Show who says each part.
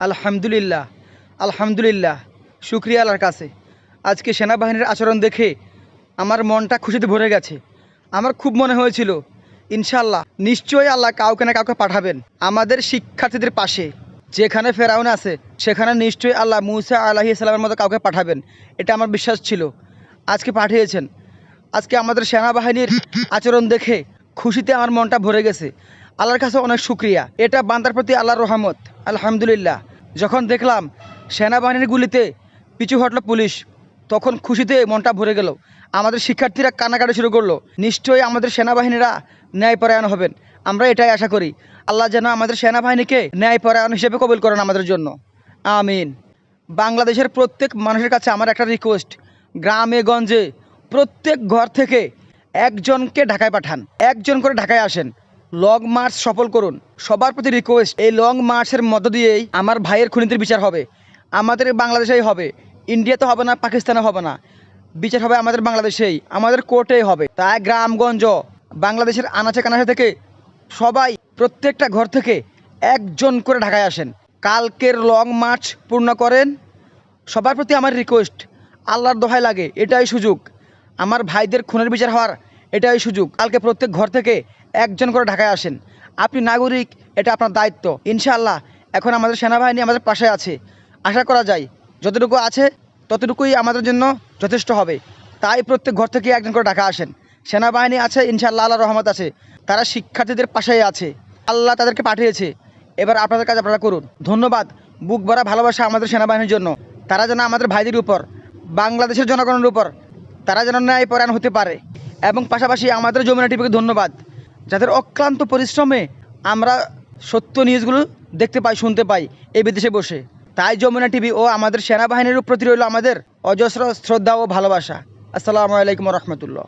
Speaker 1: আলহামদুলিল্লাহ আলহামদুলিল্লাহ, শুক্রিয়া আল্লাহর কাছে। আজকে সেনাবাহিনীর আচরণ দেখে আমার মনটা খুশিতে ভরে গেছে। আমার খুব মনে হয়েছিল ইনশাল্লাহ নিশ্চয়ই আল্লাহ কাউকে না কাউকে পাঠাবেন। আমাদের শিক্ষার্থীদের পাশে, যেখানে ফেরাউন আছে, সেখানে নিশ্চয়ই আল্লাহ মুসা আলাহি সালামের মতো কাউকে পাঠাবেন। এটা আমার বিশ্বাস ছিল। আজকে পাঠিয়েছেন। আজকে আমাদের সেনাবাহিনীর আচরণ দেখে খুশিতে আমার মনটা ভরে গেছে। আল্লাহর কাছে অনেক শুক্রিয়া। এটা বান্দার প্রতি আল্লাহর রহমত। আলহামদুলিল্লাহ। যখন দেখলাম সেনাবাহিনীর গুলিতে পিছু হটল পুলিশ, তখন খুশিতে মনটা ভরে গেল। আমাদের শিক্ষার্থীরা কান্নাকাটি শুরু করল। নিশ্চয়ই আমাদের সেনাবাহিনীরা ন্যায়পরায়ণ হবেন। আমরা এটাই আশা করি। আল্লাহ যেন আমাদের সেনাবাহিনীকে ন্যায়পরায়ণ হিসেবে কবুল করেন আমাদের জন্য। আমিন। বাংলাদেশের প্রত্যেক মানুষের কাছে আমার একটা রিকোয়েস্ট গ্রামে, গঞ্জে প্রত্যেক ঘর থেকে একজনকে ঢাকায় পাঠান। একজন করে ঢাকায় আসেন। লং মার্চ সফল করুন। সবার প্রতি রিকোয়েস্ট এই লং মার্চের মধ্য দিয়েই আমার ভাইয়ের খুনিদের বিচার হবে। আমাদের বাংলাদেশেই হবে। ইন্ডিয়াতে হবে না, পাকিস্তানে হবে না। বিচার হবে আমাদের বাংলাদেশেই, আমাদের কোর্টেই হবে। তাই গ্রামগঞ্জ, বাংলাদেশের আনাচে কানাচে থেকে সবাই প্রত্যেকটা ঘর থেকে একজন করে ঢাকায় আসেন। কালকের লং মার্চ পূর্ণ করেন। সবার প্রতি আমার রিকোয়েস্ট আল্লাহর দোহাই লাগে, এটাই সুযোগ। আমার ভাইদের খুনের বিচার হওয়ার এটাই সুযোগ। কালকে প্রত্যেক ঘর থেকে একজন করে ঢাকায় আসেন। আপনি নাগরিক, এটা আপনার দায়িত্ব। ইনশাআল্লাহ, এখন আমাদের সেনাবাহিনী আমাদের পাশে আছে। আশা করা যায়, যতটুকু আছে, ততটুকুই আমাদের জন্য যথেষ্ট হবে। তাই প্রত্যেক ঘর থেকে একজন করে ঢাকা আসেন। সেনাবাহিনী আছে, ইনশাআল্লাহ আল্লাহ রহমত আছে। তারা শিক্ষার্থীদের পাশেই আছে। আল্লাহ তাদেরকে পাঠিয়েছে। এবার আপনাদের কাজ আপনারা করুন। ধন্যবাদ। বুক ভরা ভালোবাসা আমাদের সেনাবাহিনীর জন্য। তারা যেন আমাদের ভাইদের উপর, বাংলাদেশের জনগণের উপর, তারা যেন ন্যায় পরায়ণ হতে পারে। এবং পাশাপাশি আমাদের যমুনা টিভিকে ধন্যবাদ। যাদের অক্লান্ত পরিশ্রমে আমরা সত্য নিউজগুলো দেখতে পাই, শুনতে পাই এই বিদেশে বসে, তাই যমুনা টিভি ও আমাদের সেনাবাহিনীর প্রতি রইল আমাদের অজস্র শ্রদ্ধা ও ভালোবাসা। আসসালামু আলাইকুম রহমতুল্লাহ।